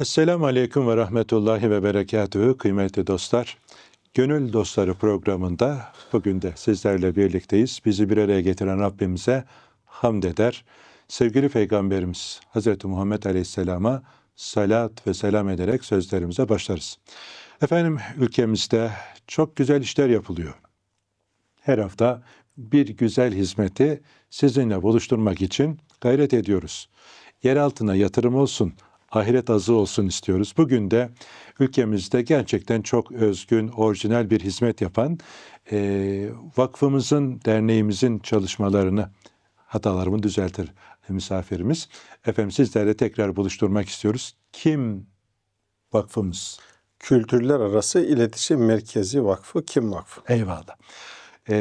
Esselamu Aleyküm ve Rahmetullahi ve Berekatühü kıymetli dostlar. Gönül Dostları programında bugün de sizlerle birlikteyiz. Bizi bir araya getiren Rabbimize hamd eder. Sevgili Peygamberimiz Hz. Muhammed Aleyhisselam'a salat ve selam ederek sözlerimize başlarız. Efendim ülkemizde çok güzel işler yapılıyor. Her hafta bir güzel hizmeti sizinle buluşturmak için gayret ediyoruz. Yer altına yatırım olsun, ahiret azı olsun istiyoruz. Bugün de ülkemizde gerçekten çok özgün, orijinal bir hizmet yapan e, vakfımızın, derneğimizin çalışmalarını hatalarımı düzeltir misafirimiz. Efendim sizlerle tekrar buluşturmak istiyoruz. Kim vakfımız? Kültürler Arası İletişim Merkezi Vakfı Kim Vakfı? Eyvallah. E,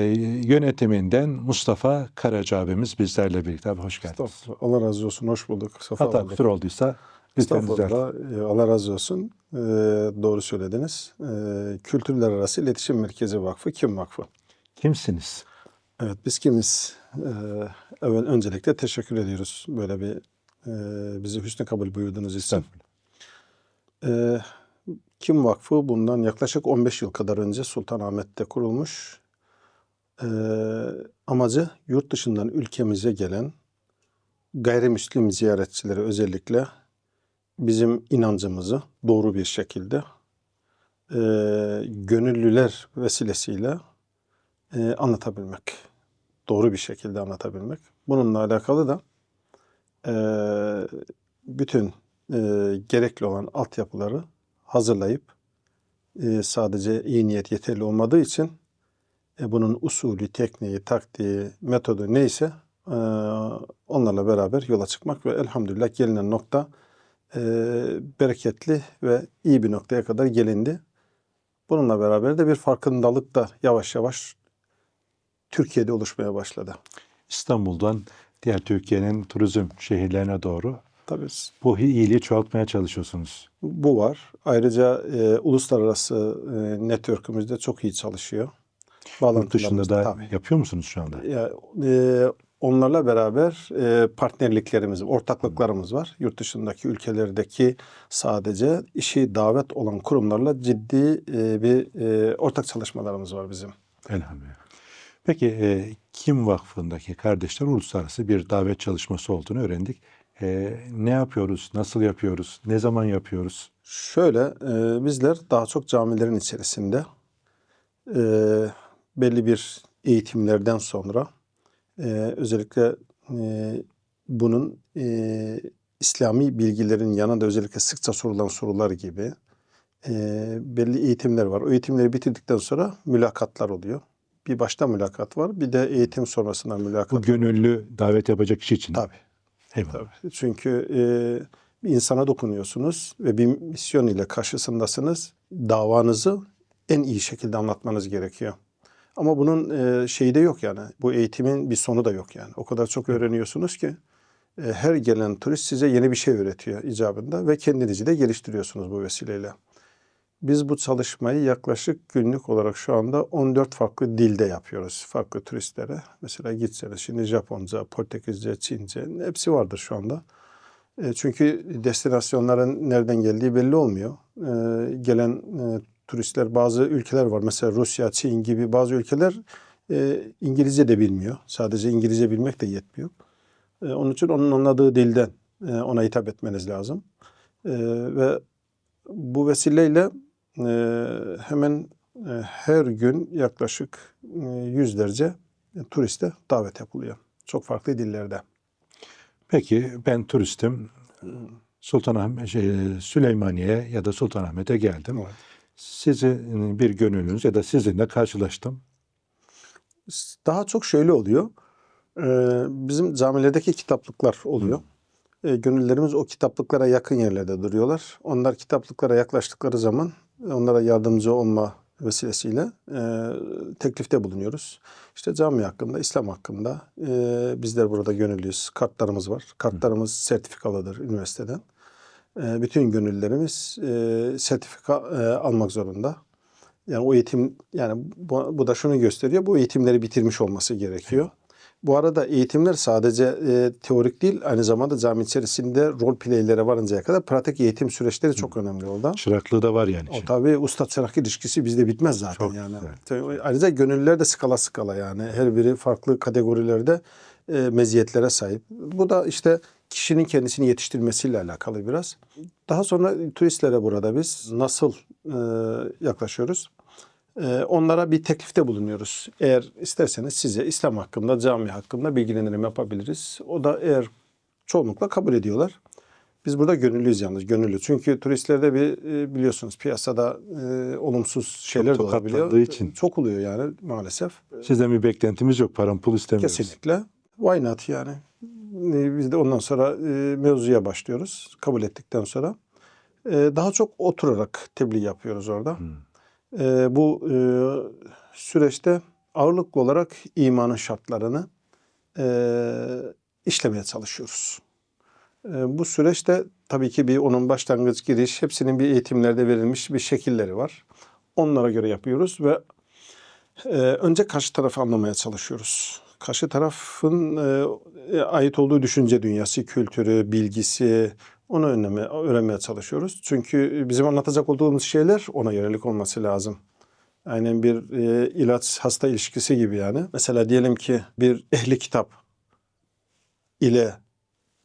yönetiminden Mustafa Karaca abimiz bizlerle birlikte. Abi hoş geldiniz. Estağfurullah. Allah razı olsun. Hoş bulduk. Sefa Hata kusur olduysa. Estağfurullah. Ee, Allah razı olsun. Ee, doğru söylediniz. Ee, Kültürler Arası İletişim Merkezi Vakfı Kim Vakfı? Kimsiniz? Evet biz kimiz? Ee, evvel öncelikle teşekkür ediyoruz. Böyle bir e, bizi hüsnü kabul buyurduğunuz için. Ee, Kim Vakfı bundan yaklaşık 15 yıl kadar önce Sultanahmet'te kurulmuş. Ee, amacı yurt dışından ülkemize gelen gayrimüslim ziyaretçilere özellikle bizim inancımızı doğru bir şekilde e, gönüllüler vesilesiyle e, anlatabilmek. Doğru bir şekilde anlatabilmek. Bununla alakalı da e, bütün e, gerekli olan altyapıları hazırlayıp e, sadece iyi niyet yeterli olmadığı için e, bunun usulü, tekniği, taktiği, metodu neyse e, onlarla beraber yola çıkmak ve elhamdülillah gelinen nokta e, bereketli ve iyi bir noktaya kadar gelindi. Bununla beraber de bir farkındalık da yavaş yavaş Türkiye'de oluşmaya başladı. İstanbul'dan diğer Türkiye'nin turizm şehirlerine doğru Tabii bu iyiliği çoğaltmaya çalışıyorsunuz. bu var. Ayrıca e, uluslararası e, network'ümüzde çok iyi çalışıyor. Yurt dışında da tabii. yapıyor musunuz şu anda? Ya, e, onlarla beraber e, partnerliklerimiz, ortaklıklarımız var. Yurt dışındaki ülkelerdeki sadece işi davet olan kurumlarla ciddi e, bir e, ortak çalışmalarımız var bizim. Elhamdülillah. Peki e, Kim Vakfı'ndaki kardeşler uluslararası bir davet çalışması olduğunu öğrendik. E, ne yapıyoruz, nasıl yapıyoruz, ne zaman yapıyoruz? Şöyle, e, bizler daha çok camilerin içerisinde e, belli bir eğitimlerden sonra e, özellikle e, bunun e, İslami bilgilerin yanında özellikle sıkça sorulan sorular gibi e, belli eğitimler var. O eğitimleri bitirdikten sonra mülakatlar oluyor. Bir başta mülakat var, bir de eğitim sonrasında mülakat. Bu gönüllü davet yapacak kişi için. Tabii. Eyvallah. Tabii. Çünkü e, bir insana dokunuyorsunuz ve bir misyon ile karşısındasınız. Davanızı en iyi şekilde anlatmanız gerekiyor. Ama bunun e, şeyi de yok yani. Bu eğitimin bir sonu da yok yani. O kadar çok öğreniyorsunuz ki e, her gelen turist size yeni bir şey öğretiyor icabında ve kendinizi de geliştiriyorsunuz bu vesileyle. Biz bu çalışmayı yaklaşık günlük olarak şu anda 14 farklı dilde yapıyoruz farklı turistlere. Mesela gitseniz şimdi Japonca, Portekizce, Çince hepsi vardır şu anda. E, çünkü destinasyonların nereden geldiği belli olmuyor. E, gelen e, turistler bazı ülkeler var. Mesela Rusya, Çin gibi bazı ülkeler e, İngilizce de bilmiyor. Sadece İngilizce bilmek de yetmiyor. E, onun için onun anladığı dilden e, ona hitap etmeniz lazım. E, ve bu vesileyle e, hemen e, her gün yaklaşık e, yüzlerce turiste davet yapılıyor. Çok farklı dillerde. Peki ben turistim. Sultanahmet, şey, Süleymaniye ya da Sultanahmet'e geldim. Evet. Sizin bir gönüllünüz ya da sizinle karşılaştım. Daha çok şöyle oluyor. Ee, bizim camilerdeki kitaplıklar oluyor. Ee, gönüllerimiz o kitaplıklara yakın yerlerde duruyorlar. Onlar kitaplıklara yaklaştıkları zaman onlara yardımcı olma vesilesiyle e, teklifte bulunuyoruz. İşte cami hakkında, İslam hakkında e, bizler burada gönüllüyüz. Kartlarımız var. Kartlarımız sertifikalıdır üniversiteden. E, bütün gönüllülerimiz e, sertifika e, almak zorunda. Yani o eğitim yani bu, bu da şunu gösteriyor. Bu eğitimleri bitirmiş olması gerekiyor. Bu arada eğitimler sadece e, teorik değil, aynı zamanda cami içerisinde rol playlere varıncaya kadar pratik eğitim süreçleri çok önemli orada. Çıraklığı da var yani. O tabii usta çırak ilişkisi bizde bitmez zaten Çok yani. güzel. Ayrıca gönüllüler de skala skala yani. Her biri farklı kategorilerde e, meziyetlere sahip. Bu da işte kişinin kendisini yetiştirmesiyle alakalı biraz. Daha sonra turistlere burada biz nasıl e, yaklaşıyoruz? E, onlara bir teklifte bulunuyoruz. Eğer isterseniz size İslam hakkında, cami hakkında bilgilendirme yapabiliriz. O da eğer çoğunlukla kabul ediyorlar. Biz burada gönüllüyüz yalnız, gönüllü. Çünkü turistlerde bir e, biliyorsunuz piyasada e, olumsuz şeyler de olabiliyor. için. Çok oluyor yani maalesef. Sizden bir beklentimiz yok. Param pul istemiyoruz. Kesinlikle. Why not yani? E, Biz de ondan sonra e, mevzuya başlıyoruz. Kabul ettikten sonra. E, Daha çok oturarak tebliğ yapıyoruz orada. E, Bu e, süreçte ağırlıklı olarak imanın şartlarını e, işlemeye çalışıyoruz. E, Bu süreçte tabii ki bir onun başlangıç giriş hepsinin bir eğitimlerde verilmiş bir şekilleri var. Onlara göre yapıyoruz ve ee, önce karşı tarafı anlamaya çalışıyoruz. Karşı tarafın e, ait olduğu düşünce dünyası, kültürü, bilgisi onu önleme, öğrenmeye çalışıyoruz. Çünkü bizim anlatacak olduğumuz şeyler ona yönelik olması lazım. Aynen bir e, ilaç hasta ilişkisi gibi yani. Mesela diyelim ki bir ehli kitap ile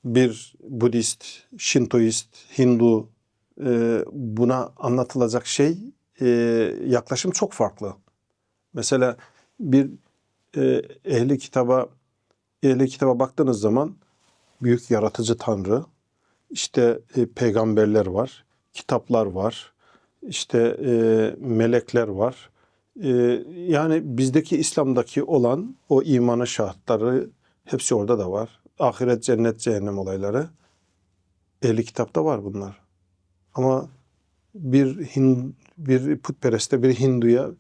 bir Budist, Şintoist, Hindu e, buna anlatılacak şey e, yaklaşım çok farklı. Mesela bir e, ehli kitaba ehli kitaba baktığınız zaman büyük yaratıcı tanrı, işte e, peygamberler var, kitaplar var, işte e, melekler var. E, yani bizdeki İslam'daki olan o imanın şartları hepsi orada da var. Ahiret, cennet, cehennem olayları. Ehli kitapta var bunlar. Ama bir Hin, bir putpereste, bir Hinduya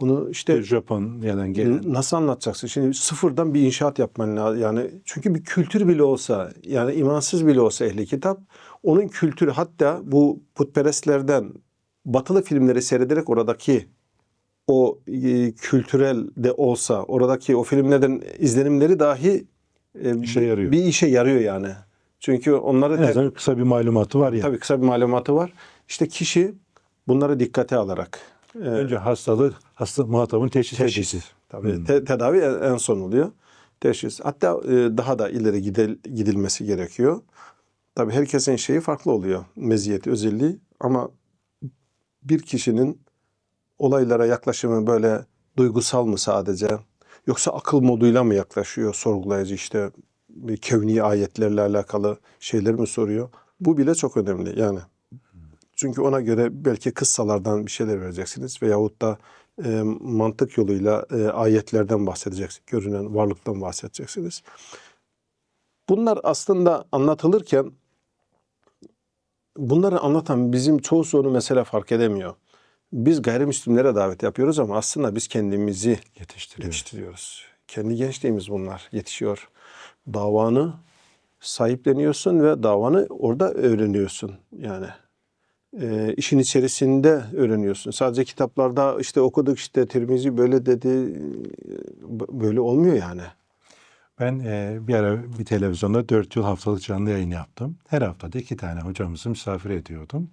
bunu işte Japonya'dan gelen. Nasıl anlatacaksın? Şimdi sıfırdan bir inşaat yapman lazım. Yani çünkü bir kültür bile olsa, yani imansız bile olsa ehli kitap, onun kültürü hatta bu putperestlerden batılı filmleri seyrederek oradaki o e, kültürel de olsa, oradaki o filmlerden izlenimleri dahi e, İşe yarıyor. bir işe yarıyor yani. Çünkü onları En azından kısa bir malumatı var ya. tabii kısa bir malumatı var. İşte kişi bunları dikkate alarak e, Önce hastalığı, hasta muhatabın teşhis, Teşhis. edildi. Tabii te- tedavi en, son oluyor. Teşhis. Hatta e, daha da ileri gidil, gidilmesi gerekiyor. Tabii herkesin şeyi farklı oluyor. Meziyeti, özelliği ama bir kişinin olaylara yaklaşımı böyle duygusal mı sadece yoksa akıl moduyla mı yaklaşıyor sorgulayıcı işte kevni ayetlerle alakalı şeyler mi soruyor? Bu bile çok önemli yani. Çünkü ona göre belki kıssalardan bir şeyler vereceksiniz veyahut da e, mantık yoluyla e, ayetlerden bahsedeceksiniz. Görünen varlıktan bahsedeceksiniz. Bunlar aslında anlatılırken bunları anlatan bizim çoğusu onu mesela fark edemiyor. Biz gayrimüslimlere davet yapıyoruz ama aslında biz kendimizi Yetiştiriyor. yetiştiriyoruz. Kendi gençliğimiz bunlar yetişiyor. Davanı sahipleniyorsun ve davanı orada öğreniyorsun yani. E, işin içerisinde öğreniyorsun. Sadece kitaplarda işte okuduk işte Tirmizi böyle dedi e, böyle olmuyor yani. Ben e, bir ara bir televizyonda dört yıl haftalık canlı yayın yaptım. Her haftada iki tane hocamızı misafir ediyordum.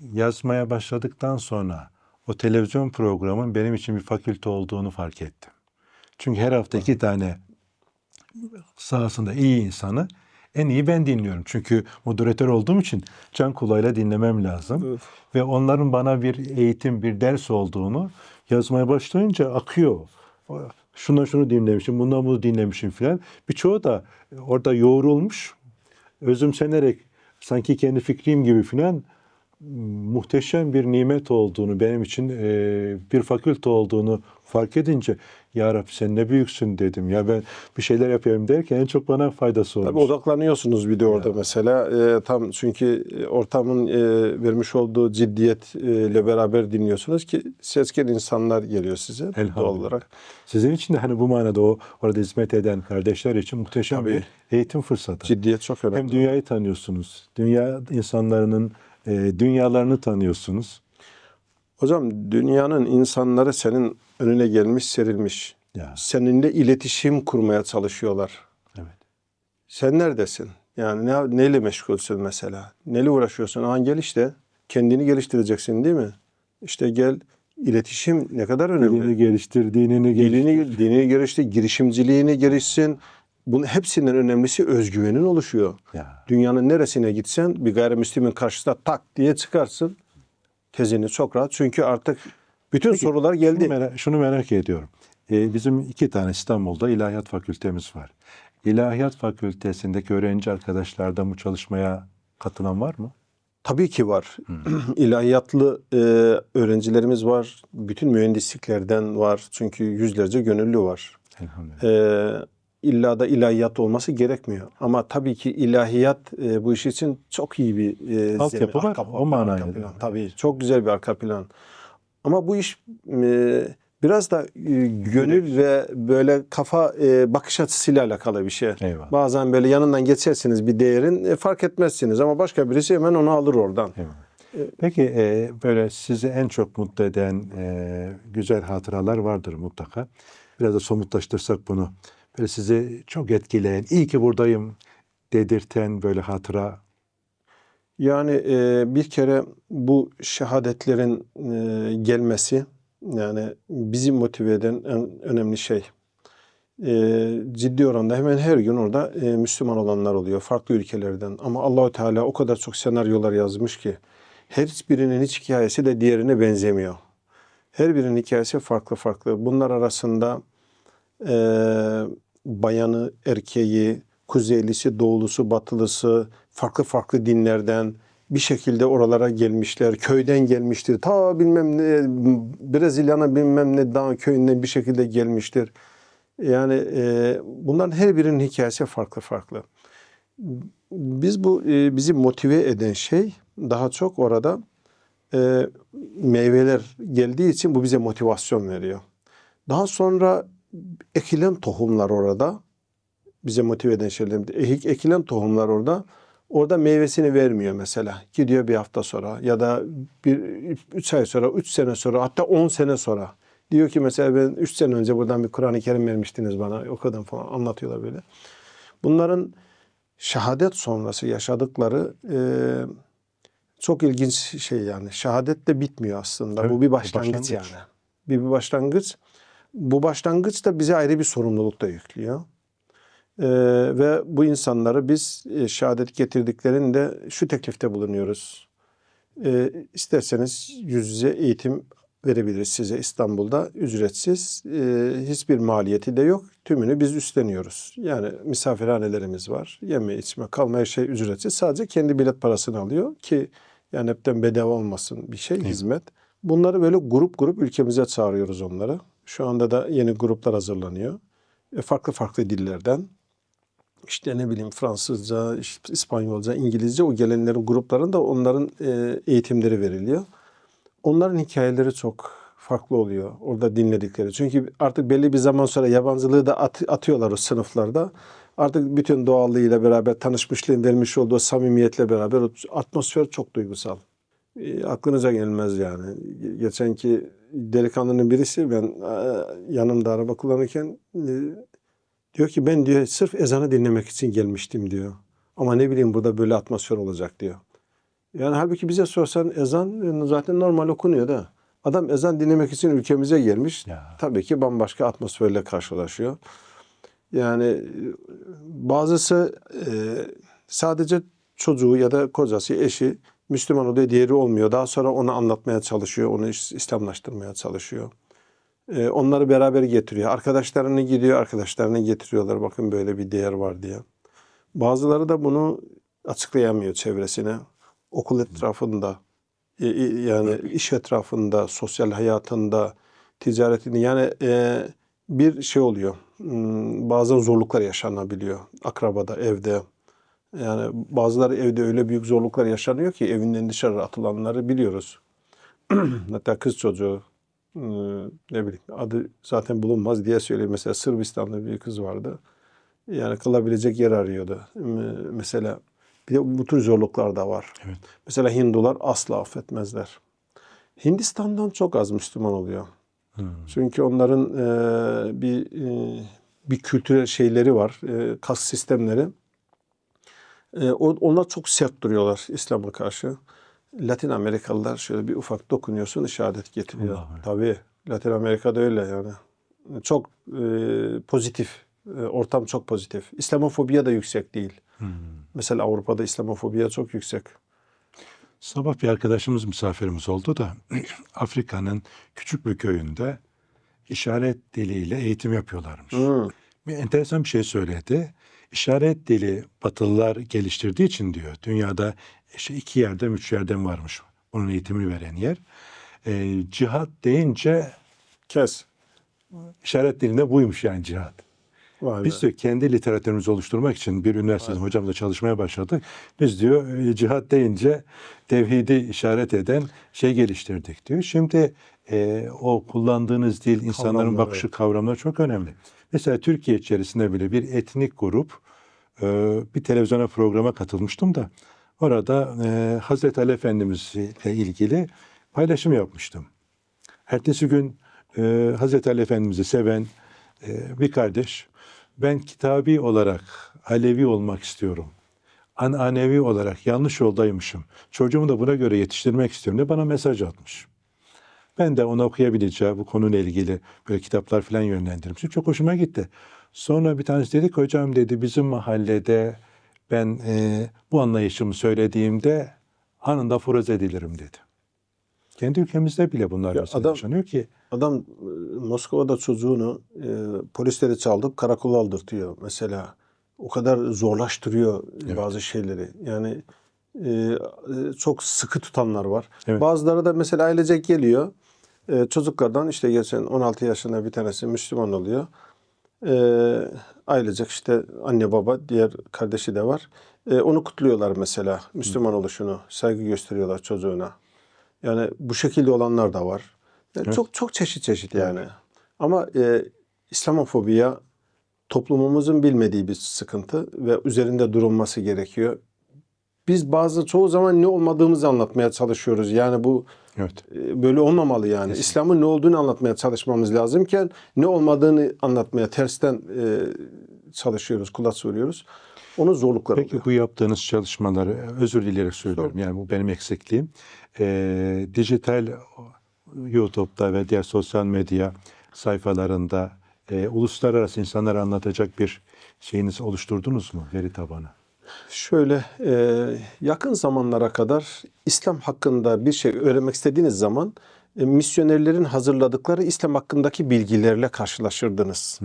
Yazmaya başladıktan sonra o televizyon programın benim için bir fakülte olduğunu fark ettim. Çünkü her hafta iki tane sahasında iyi insanı en iyi ben dinliyorum. Çünkü moderatör olduğum için can kulağıyla dinlemem lazım. Ve onların bana bir eğitim, bir ders olduğunu yazmaya başlayınca akıyor. Şundan şunu dinlemişim, bundan bunu dinlemişim filan. Birçoğu da orada yoğrulmuş, özümsenerek sanki kendi fikrim gibi filan muhteşem bir nimet olduğunu, benim için e, bir fakülte olduğunu fark edince ya Rabbi sen ne büyüksün dedim. Ya ben bir şeyler yapayım derken en çok bana faydası olmuş. Tabii odaklanıyorsunuz bir de orada mesela. E, tam çünkü ortamın e, vermiş olduğu ciddiyetle beraber dinliyorsunuz ki sesken insanlar geliyor size doğal olarak. Sizin için de hani bu manada o orada hizmet eden kardeşler için muhteşem Tabii. bir eğitim fırsatı. Ciddiyet çok önemli. Hem dünyayı tanıyorsunuz, dünya insanlarının e, dünyalarını tanıyorsunuz. Hocam dünyanın insanları senin önüne gelmiş, serilmiş. Ya. Seninle iletişim kurmaya çalışıyorlar. Evet. Sen neredesin? Yani ne, neyle meşgulsün mesela? Neyle uğraşıyorsun? Aa gel işte. Kendini geliştireceksin değil mi? İşte gel. İletişim ne kadar önemli. Dilini geliştir, dinini geliştir. Dilini, dinini geliştir, girişimciliğini gelişsin. Bunun hepsinden önemlisi özgüvenin oluşuyor. Ya. Dünyanın neresine gitsen bir gayrimüslimin karşısına tak diye çıkarsın. Tezini çok rahat. Çünkü artık bütün sorular geldi. Şunu merak, şunu merak ediyorum. Ee, bizim iki tane İstanbul'da ilahiyat fakültemiz var. İlahiyat fakültesindeki öğrenci arkadaşlardan bu çalışmaya katılan var mı? Tabii ki var. İlahiyatlı e, öğrencilerimiz var. Bütün mühendisliklerden var. Çünkü yüzlerce gönüllü var. Elhamdülillah. E, illa da ilahiyat olması gerekmiyor. Ama tabii ki ilahiyat e, bu iş için çok iyi bir e, Altyapı var, arka- o arka plan. Tabii çok güzel bir arka plan. Ama bu iş e, biraz da e, gönül ve böyle kafa e, bakış açısıyla alakalı bir şey. Eyvallah. Bazen böyle yanından geçersiniz bir değerin e, fark etmezsiniz ama başka birisi hemen onu alır oradan. Eyvallah. Peki e, böyle sizi en çok mutlu eden e, güzel hatıralar vardır mutlaka. Biraz da somutlaştırsak bunu. Böyle sizi çok etkileyen, iyi ki buradayım dedirten böyle hatıra. Yani e, bir kere bu şehadetlerin e, gelmesi yani bizi motive eden en önemli şey. E, ciddi oranda hemen her gün orada e, Müslüman olanlar oluyor farklı ülkelerden. Ama Allahü Teala o kadar çok senaryolar yazmış ki her birinin hiç hikayesi de diğerine benzemiyor. Her birinin hikayesi farklı farklı. Bunlar arasında e, bayanı, erkeği, kuzeylisi, doğulusu, batılısı, farklı farklı dinlerden bir şekilde oralara gelmişler. Köyden gelmiştir. Ta bilmem ne Brezilya'na bilmem ne dağ köyünden bir şekilde gelmiştir. Yani e, bunların her birinin hikayesi farklı farklı. Biz bu e, bizi motive eden şey daha çok orada e, meyveler geldiği için bu bize motivasyon veriyor. Daha sonra ekilen tohumlar orada bize motive eden şeyler. Ek- Ekilen tohumlar orada orada meyvesini vermiyor mesela. Gidiyor bir hafta sonra ya da bir üç ay sonra, üç sene sonra hatta on sene sonra. Diyor ki mesela ben üç sene önce buradan bir Kur'an-ı Kerim vermiştiniz bana. O kadar falan anlatıyorlar böyle. Bunların şehadet sonrası yaşadıkları e, çok ilginç şey yani. Şehadet de bitmiyor aslında. Evet, bu bir başlangıç, başlangıç. yani. Bir, bir başlangıç. Bu başlangıç da bize ayrı bir sorumluluk da yüklüyor. Ee, ve bu insanları biz e, şehadet getirdiklerinde şu teklifte bulunuyoruz. Ee, isterseniz yüz yüze eğitim verebiliriz size İstanbul'da ücretsiz. Ee, hiçbir maliyeti de yok. Tümünü biz üstleniyoruz. Yani misafirhanelerimiz var. Yeme, içme, kalma her şey ücretsiz. Sadece kendi bilet parasını alıyor ki yani hepten bedava olmasın bir şey, hizmet. Bunları böyle grup grup ülkemize çağırıyoruz onları. Şu anda da yeni gruplar hazırlanıyor. E, farklı farklı dillerden. İşte ne bileyim Fransızca, İspanyolca, İngilizce o gelenlerin gruplarında onların e, eğitimleri veriliyor. Onların hikayeleri çok farklı oluyor orada dinledikleri. Çünkü artık belli bir zaman sonra yabancılığı da at- atıyorlar o sınıflarda. Artık bütün doğallığıyla beraber tanışmışlığın vermiş olduğu samimiyetle beraber atmosfer çok duygusal. E, aklınıza gelmez yani. Geçenki delikanlının birisi ben e, yanımda araba kullanırken e, diyor ki ben diyor sırf ezanı dinlemek için gelmiştim diyor. Ama ne bileyim burada böyle atmosfer olacak diyor. Yani halbuki bize sorsan ezan zaten normal okunuyor da. Adam ezan dinlemek için ülkemize gelmiş. Ya. Tabii ki bambaşka atmosferle karşılaşıyor. Yani e, bazısı e, sadece çocuğu ya da kocası, eşi Müslüman oluyor, diğeri olmuyor. Daha sonra onu anlatmaya çalışıyor, onu İs- İslamlaştırmaya çalışıyor. E, onları beraber getiriyor. Arkadaşlarını gidiyor, arkadaşlarını getiriyorlar. Bakın böyle bir değer var diye. Bazıları da bunu açıklayamıyor çevresine. Okul etrafında, yani iş etrafında, sosyal hayatında, ticaretinde yani e, bir şey oluyor. Hmm, Bazen zorluklar yaşanabiliyor akrabada, evde. Yani bazıları evde öyle büyük zorluklar yaşanıyor ki evinden dışarı atılanları biliyoruz. Hatta kız çocuğu hmm, ne bileyim adı zaten bulunmaz diye söyleyeyim. Mesela Sırbistan'da bir kız vardı. Yani kalabilecek yer arıyordu. Hmm, Mesela bir de bu tür zorluklar da var. Evet. Mesela Hindular asla affetmezler. Hindistan'dan çok az Müslüman oluyor. Çünkü onların e, bir e, bir kültürel şeyleri var, e, kas sistemleri. E, o- onlar çok sert duruyorlar İslam'a karşı. Latin Amerikalılar şöyle bir ufak dokunuyorsun işaret getiriyor. Tabii Latin Amerika'da öyle yani. Çok e, pozitif, e, ortam çok pozitif. İslamofobiya da yüksek değil. Mesela Avrupa'da İslamofobiya çok yüksek. Sabah bir arkadaşımız misafirimiz oldu da Afrika'nın küçük bir köyünde işaret diliyle eğitim yapıyorlarmış. Hı. Bir enteresan bir şey söyledi. İşaret dili Batılılar geliştirdiği için diyor. Dünyada işte iki yerden üç yerden varmış onun eğitimi veren yer. Ee, cihat deyince Kes. işaret dilinde buymuş yani cihat. Vay Biz be. diyor kendi literatürümüzü oluşturmak için bir üniversitede hocamla çalışmaya başladık. Biz diyor e, cihat deyince tevhidi işaret eden şey geliştirdik diyor. Şimdi e, o kullandığınız dil insanların Kavramlar, bakışı kavramları çok önemli. Mesela Türkiye içerisinde bile bir etnik grup e, bir televizyona programa katılmıştım da orada e, Hazreti Ali Efendimizle ilgili paylaşım yapmıştım. Ertesi gün e, Hazreti Ali Efendimiz'i seven e, bir kardeş ben kitabi olarak Alevi olmak istiyorum. Ananevi olarak yanlış yoldaymışım. Çocuğumu da buna göre yetiştirmek istiyorum diye bana mesaj atmış. Ben de ona okuyabileceği bu konuyla ilgili böyle kitaplar falan yönlendirmiştim. Çok hoşuma gitti. Sonra bir tanesi dedi ki hocam dedi bizim mahallede ben e, bu anlayışımı söylediğimde anında furoz edilirim dedi. Kendi ülkemizde bile bunlar Ya adam- yaşanıyor ki. Adam e, Moskova'da çocuğunu e, polisleri çaldırıp karakola aldırtıyor mesela. O kadar zorlaştırıyor Evet. bazı şeyleri. Yani e, e, çok sıkı tutanlar var. Evet. Bazıları da mesela ailecek geliyor. E, çocuklardan işte geçen 16 yaşında bir tanesi Müslüman oluyor. E, ailecek işte anne baba diğer kardeşi de var. E, onu kutluyorlar mesela Müslüman oluşunu. Saygı gösteriyorlar çocuğuna. Yani bu şekilde olanlar da var. Yani Evet. Çok çok çeşit çeşit yani. Ama e, İslamofobiya toplumumuzun bilmediği bir sıkıntı ve üzerinde durulması gerekiyor. Biz bazı çoğu zaman ne olmadığımızı anlatmaya çalışıyoruz. Yani bu Evet. e, böyle olmamalı yani. İslam'ın ne olduğunu anlatmaya çalışmamız lazımken ne olmadığını anlatmaya tersten e, çalışıyoruz, kulak veriyoruz. Onun zorlukları Peki oluyor. bu yaptığınız çalışmaları özür dileyerek söylüyorum. Yani bu benim eksikliğim. Ee, dijital YouTube'da ve diğer sosyal medya sayfalarında e, uluslararası insanlara anlatacak bir şeyiniz oluşturdunuz mu? Veri tabanı. Şöyle e, yakın zamanlara kadar İslam hakkında bir şey öğrenmek istediğiniz zaman e, misyonerlerin hazırladıkları İslam hakkındaki bilgilerle karşılaşırdınız.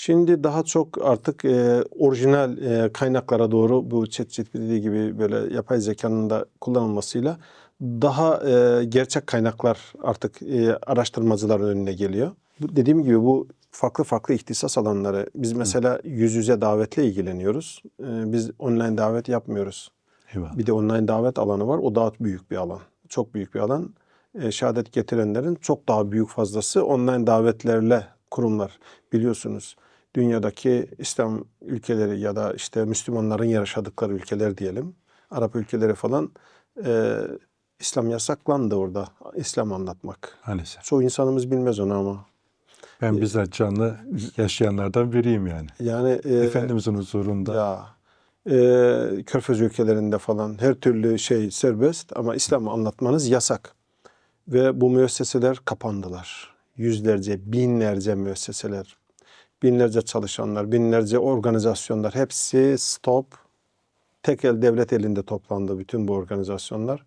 Şimdi daha çok artık e, orijinal e, kaynaklara doğru bu ChatGPT gibi böyle yapay zekanın da kullanılmasıyla daha e, gerçek kaynaklar artık e, araştırmacıların önüne geliyor. Bu, dediğim gibi bu farklı farklı ihtisas alanları. Biz mesela yüz yüze davetle ilgileniyoruz. E, biz online davet yapmıyoruz. Eyvallah. Bir de online davet alanı var. O daha büyük bir alan. Çok büyük bir alan. E, şehadet getirenlerin çok daha büyük fazlası online davetlerle kurumlar. Biliyorsunuz dünyadaki İslam ülkeleri ya da işte Müslümanların yaşadıkları ülkeler diyelim. Arap ülkeleri falan e, İslam yasaklandı orada. İslam anlatmak. Maalesef. Çoğu insanımız bilmez onu ama. Ben bizzat canlı yaşayanlardan biriyim yani. Yani e, Efendimizin huzurunda. Ya e, Körfez ülkelerinde falan her türlü şey serbest ama İslam'ı anlatmanız yasak. Ve bu müesseseler kapandılar. Yüzlerce, binlerce müesseseler, binlerce çalışanlar, binlerce organizasyonlar hepsi stop. Tek el devlet elinde toplandı bütün bu organizasyonlar.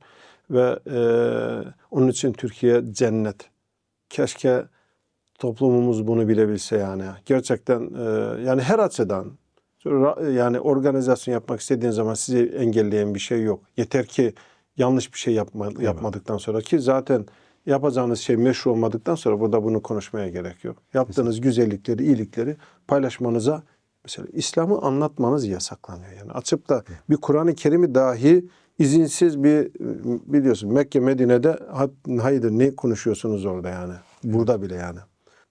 Ve e, onun için Türkiye cennet. Keşke toplumumuz bunu bilebilse yani. Gerçekten e, yani her açıdan yani organizasyon yapmak istediğin zaman sizi engelleyen bir şey yok. Yeter ki yanlış bir şey yapma, yapmadıktan sonra ki zaten yapacağınız şey meşru olmadıktan sonra burada bunu konuşmaya gerek yok. Yaptığınız güzellikleri, iyilikleri paylaşmanıza mesela İslam'ı anlatmanız yasaklanıyor. Yani açıp da bir Kur'an-ı Kerim'i dahi izinsiz bir biliyorsun Mekke Medine'de ha- hayırdır ne konuşuyorsunuz orada yani. Burada bile yani.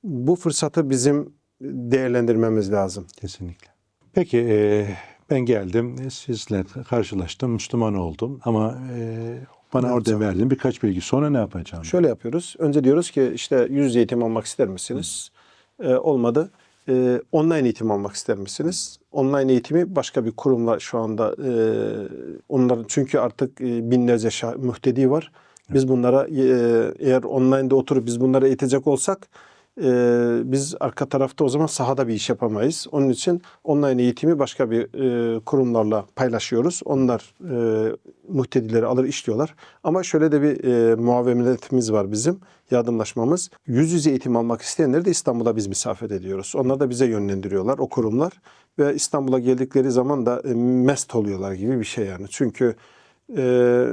Bu fırsatı bizim değerlendirmemiz lazım. Kesinlikle. Peki e, ben geldim, sizle karşılaştım, Müslüman oldum ama e, Bana orada yapacağım? verdiğin birkaç bilgi. Sonra ne yapacağım? Şöyle yapıyoruz. Önce diyoruz ki işte yüz yüze eğitim almak ister misiniz? Ee, olmadı. Ee, online eğitim almak ister misiniz? Online eğitimi başka bir kurumla şu anda e, onların çünkü artık e, binlerce şah- mühtedi var. Biz bunlara e, eğer online'da oturup biz bunları eğitecek olsak e, biz arka tarafta o zaman sahada bir iş yapamayız. Onun için online eğitimi başka bir e, kurumlarla paylaşıyoruz. Onlar e, muhtedileri alır işliyorlar. Ama şöyle de bir e, muavemetimiz var bizim, yardımlaşmamız. Yüz yüze eğitim almak isteyenleri de İstanbul'a biz misafir ediyoruz. Onlar da bize yönlendiriyorlar o kurumlar. Ve İstanbul'a geldikleri zaman da e, mest oluyorlar gibi bir şey yani. Çünkü e,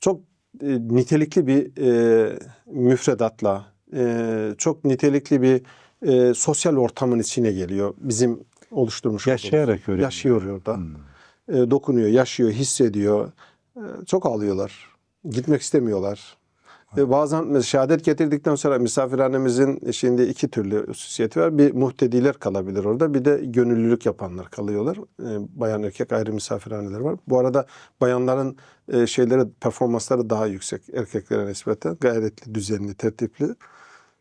çok e, nitelikli bir e, müfredatla, e, çok nitelikli bir e, sosyal ortamın içine geliyor. Bizim oluşturmuş olduğumuz. Yaşayarak öğreniyor. Yaşıyor orada. E, dokunuyor, yaşıyor, hissediyor. E, çok ağlıyorlar. Gitmek istemiyorlar. Ve bazen şehadet getirdikten sonra misafirhanemizin şimdi iki türlü hususiyeti var. Bir muhtediler kalabilir orada. Bir de gönüllülük yapanlar kalıyorlar. E, bayan erkek ayrı misafirhaneler var. Bu arada bayanların e, şeyleri performansları daha yüksek erkeklere nispeten. Gayretli, düzenli, tertipli.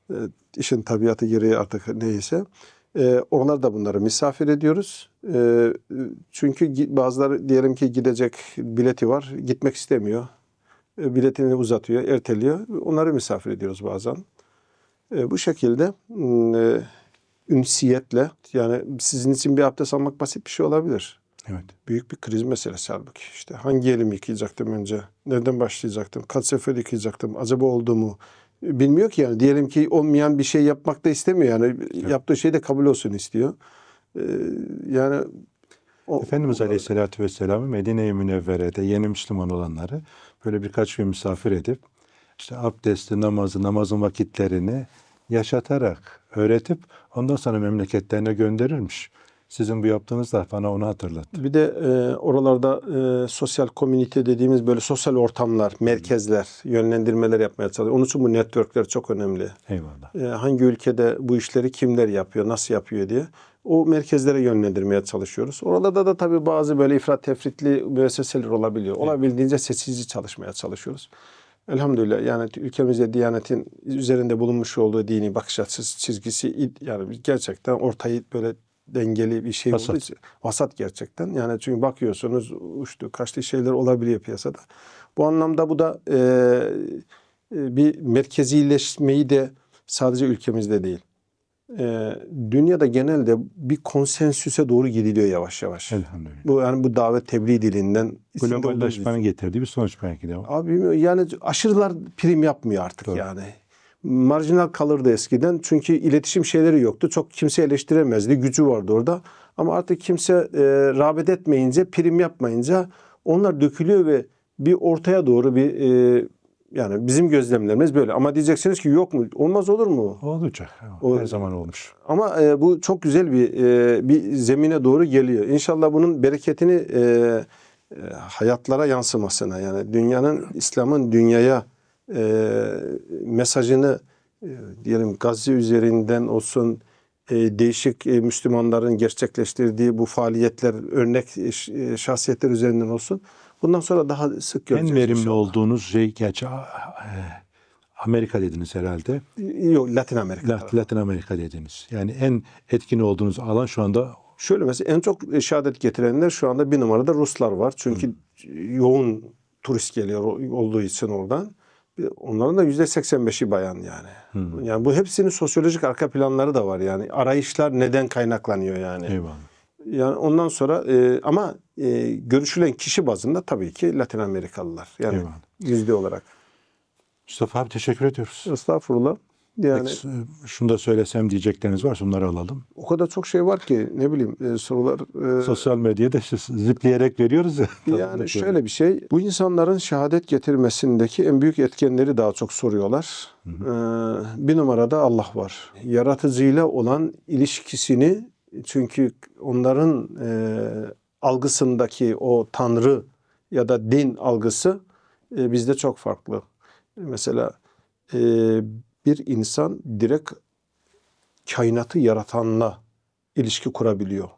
E, işin tabiatı gereği artık neyse. E, onlar da bunları misafir ediyoruz. E, çünkü gi- bazıları diyelim ki gidecek bileti var, gitmek istemiyor. E, biletini uzatıyor, erteliyor. Onları misafir ediyoruz bazen. E, bu şekilde e, ünsiyetle yani sizin için bir abdest almak basit bir şey olabilir. Evet. Büyük bir kriz meselesi halbuki. İşte hangi elimi yıkayacaktım önce? Nereden başlayacaktım? Kaç sefer yıkayacaktım? Acaba oldu mu? Bilmiyor ki yani. Diyelim ki olmayan bir şey yapmak da istemiyor yani. Yaptığı şey de kabul olsun istiyor. E, yani o, Efendimiz Aleyhisselatü Vesselam'ı Medine-i Münevvere'de yeni Müslüman olanları böyle birkaç gün misafir edip işte abdesti, namazı, namazın vakitlerini yaşatarak öğretip ondan sonra memleketlerine gönderirmiş. Sizin bu yaptığınız da bana onu hatırlattı. Bir de e, oralarda e, sosyal komünite dediğimiz böyle sosyal ortamlar, merkezler, yönlendirmeler yapmaya çalışıyor. Onun için bu networkler çok önemli. Eyvallah. E, hangi ülkede bu işleri kimler yapıyor, nasıl yapıyor diye o merkezlere yönlendirmeye çalışıyoruz. Oralarda da tabii bazı böyle ifrat tefritli müesseseler olabiliyor. Olabildiğince sessizce çalışmaya çalışıyoruz. Elhamdülillah yani ülkemizde Diyanet'in üzerinde bulunmuş olduğu dini bakış açısı çizgisi yani gerçekten ortayı böyle dengeli bir şey Vasat. olduğu için vasat gerçekten. Yani çünkü bakıyorsunuz uçtu kaçtı şeyler olabiliyor piyasada. Bu anlamda bu da e, e, bir merkezileşmeyi de sadece ülkemizde değil. E, dünyada genelde bir konsensüse doğru gidiliyor yavaş yavaş. Elhamdülillah. Bu yani bu davet tebliğ dilinden Globalleşmenin getirdiği bir sonuç belki de. Abi yani aşırılar prim yapmıyor artık Doğru. yani. Marjinal kalırdı eskiden çünkü iletişim şeyleri yoktu. Çok kimse eleştiremezdi. Gücü vardı orada. Ama artık kimse e, rağbet etmeyince, prim yapmayınca onlar dökülüyor ve bir ortaya doğru bir e, yani bizim gözlemlerimiz böyle. Ama diyeceksiniz ki yok mu? Olmaz olur mu? Olacak. O- Her zaman olmuş. Ama e, bu çok güzel bir e, bir zemine doğru geliyor. İnşallah bunun bereketini e, e, hayatlara yansımasına yani dünyanın İslam'ın dünyaya e, mesajını e, diyelim Gazze üzerinden olsun e, değişik e, Müslümanların gerçekleştirdiği bu faaliyetler örnek e, e, şahsiyetler üzerinden olsun. Bundan sonra daha sık göreceğiz. En verimli inşallah. olduğunuz şey gerçi e, Amerika dediniz herhalde. Yok Latin Amerika. Lat- Latin Amerika dediniz. Yani en etkin olduğunuz alan şu anda Şöyle mesela en çok şehadet getirenler şu anda bir numarada Ruslar var. Çünkü yoğun turist geliyor olduğu için oradan. Onların da yüzde 85'i bayan yani. Yani bu hepsinin sosyolojik arka planları da var yani. Arayışlar neden kaynaklanıyor yani. eyvallah. Yani ondan sonra e, ama e, görüşülen kişi bazında tabii ki Latin Amerikalılar. Yani Eyvallah. yüzde olarak. Mustafa abi teşekkür ediyoruz. Estağfurullah. Yani Peki, e, şunu da söylesem diyecekleriniz varsa bunları alalım. o kadar çok şey var ki ne bileyim e, sorular. e, Sosyal medyada işte zipleyerek veriyoruz ya. Yani şöyle bir şey, bu insanların şehadet getirmesindeki en büyük etkenleri daha çok soruyorlar. Ee, bir numarada Allah var. Yaratıcıyla olan ilişkisini, çünkü onların e, algısındaki o tanrı ya da din algısı e, bizde çok farklı. Mesela e, bir insan direkt kainatı yaratanla ilişki kurabiliyor.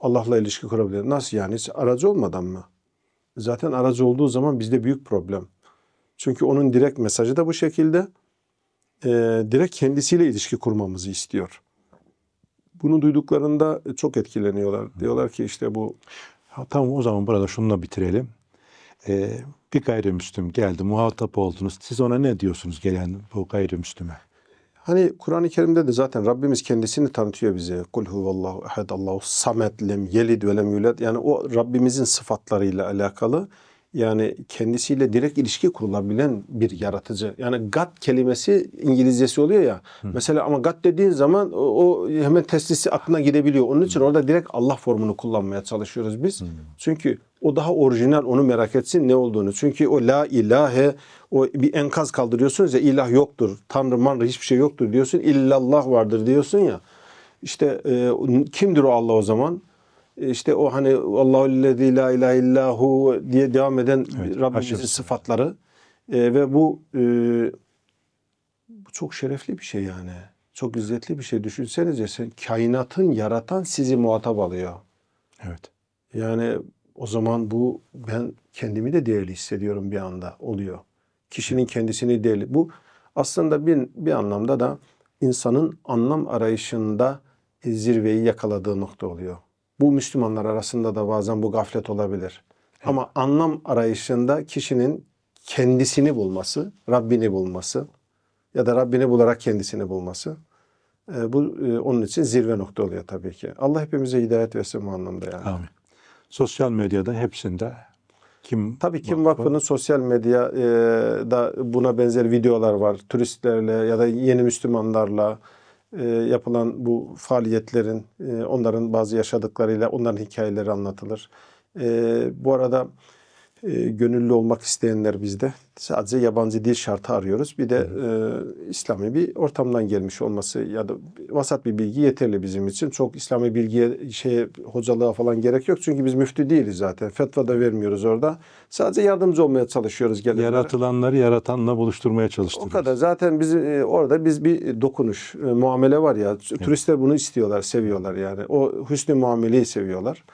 Allah'la ilişki kurabilir. Nasıl yani? Hiç aracı olmadan mı? Zaten aracı olduğu zaman bizde büyük problem. Çünkü onun direkt mesajı da bu şekilde. Ee, direkt kendisiyle ilişki kurmamızı istiyor. Bunu duyduklarında çok etkileniyorlar. Diyorlar ki işte bu Ha, Tamam o zaman burada şununla bitirelim. Ee, bir gayrimüslim geldi, muhatap oldunuz. Siz ona ne diyorsunuz gelen bu gayrimüslime? Hani Kur'an-ı Kerim'de de zaten Rabbimiz kendisini tanıtıyor bize. Kul huvallahu ehad Allahu samet lem yelid ve lem yulad. Yani o Rabbimizin sıfatlarıyla alakalı. Yani kendisiyle direkt ilişki kurulabilen bir yaratıcı. Yani God kelimesi İngilizcesi oluyor ya. Mesela ama God dediğin zaman o, o hemen teslisi aklına gidebiliyor. Onun için orada direkt Allah formunu kullanmaya çalışıyoruz biz. Çünkü o daha orijinal onu merak etsin ne olduğunu. Çünkü o la ilahe o bir enkaz kaldırıyorsunuz ya ilah yoktur. Tanrı manrı hiçbir şey yoktur diyorsun. İllallah vardır diyorsun ya. İşte e, kimdir o Allah o zaman? E, İşte o hani Allahu lezî la ilahe illahu diye devam eden Evet, Rabbimizin haşr. sıfatları. E, ve bu e, bu çok şerefli bir şey yani. Çok izzetli bir şey. Düşünsenize sen kainatın yaratan sizi muhatap alıyor. Evet. Yani o zaman bu ben kendimi de değerli hissediyorum bir anda oluyor. Kişinin kendisini değerli. Bu aslında bir, bir anlamda da insanın anlam arayışında zirveyi yakaladığı nokta oluyor. Bu Müslümanlar arasında da bazen bu gaflet olabilir. Ama anlam arayışında kişinin kendisini bulması, Rabbini bulması ya da Rabbini bularak kendisini bulması e, bu e, onun için zirve nokta oluyor tabii ki. Allah hepimize hidayet versin bu anlamda yani. Amin. Sosyal medyada hepsinde kim Tabii Kim Vakfı? Vakfı'nın sosyal medya e, buna benzer videolar var. Turistlerle ya da yeni Müslümanlarla e, yapılan bu faaliyetlerin, e, onların bazı yaşadıklarıyla onların hikayeleri anlatılır. Bu arada e, gönüllü olmak isteyenler bizde sadece yabancı dil şartı arıyoruz. Bir de e, İslami bir ortamdan gelmiş olması ya da vasat bir bilgi yeterli bizim için. Çok İslami bilgiye şeye hocalığa falan gerek yok. Çünkü biz müftü değiliz zaten. Fetva da vermiyoruz orada. Sadece yardımcı olmaya çalışıyoruz gelenlere. yaratılanları yaratanla buluşturmaya O çalıştırıyoruz. kadar. Zaten biz e, orada biz bir dokunuş, e, muamele var ya. Turistler bunu istiyorlar, seviyorlar yani. O hüsnü muameleyi seviyorlar.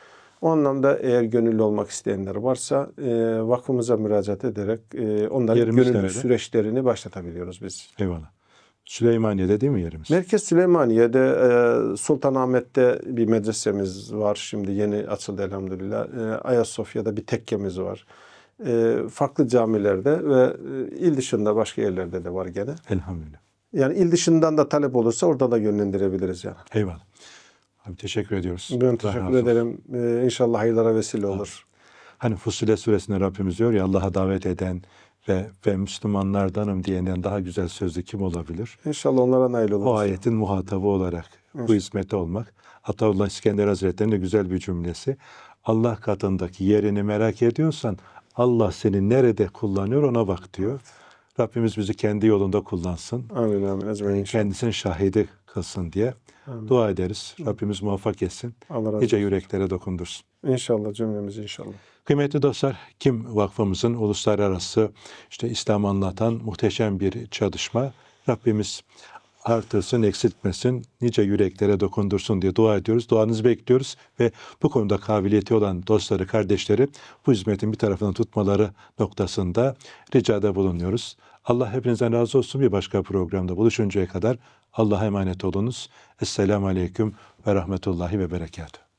O anlamda eğer gönüllü olmak isteyenler varsa e, vakfımıza müracaat ederek e, onların Yerimiz gönüllü nerede? süreçlerini başlatabiliyoruz biz. Eyvallah. Süleymaniye'de değil mi yerimiz? Merkez Süleymaniye'de e, Sultanahmet'te bir medresemiz var. Şimdi yeni açıldı elhamdülillah. E, Ayasofya'da bir tekkemiz var. E, farklı camilerde ve e, il dışında başka yerlerde de var gene. Elhamdülillah. Yani il dışından da talep olursa orada da yönlendirebiliriz yani. Eyvallah. Abi teşekkür ediyoruz. Ben teşekkür ederim. Ee, inşallah hayırlara vesile olur. Hani Fussilet suresinde Rabbimiz diyor ya Allah'a davet eden ve ve Müslümanlardanım diyenden daha güzel sözlü kim olabilir? İnşallah onlara nail oluruz. O ayetin muhatabı olarak bu hizmete olmak. Ataullah İskender Hazretleri'nin de güzel bir cümlesi. Allah katındaki yerini merak ediyorsan Allah seni nerede kullanıyor ona bak diyor. Rabbimiz bizi kendi yolunda kullansın. Amin amin. Kendisinin şahidi kılsın diye dua ederiz. Rabbimiz muvaffak etsin. Allah razı Nice olsun. yüreklere dokundursun. İnşallah cümlemiz inşallah. Kıymetli dostlar, Kim Vakfımızın uluslararası işte İslam anlatan muhteşem bir çalışma. Rabbimiz artırsın, eksiltmesin, nice yüreklere dokundursun diye dua ediyoruz. Duanızı bekliyoruz ve bu konuda kabiliyeti olan dostları, kardeşleri bu hizmetin bir tarafından tutmaları noktasında ricada bulunuyoruz. Allah hepinizden razı olsun. Bir başka programda buluşuncaya kadar Allah'a emanet olunuz. Esselamu Aleyküm ve Rahmetullahi ve Berekatuhu.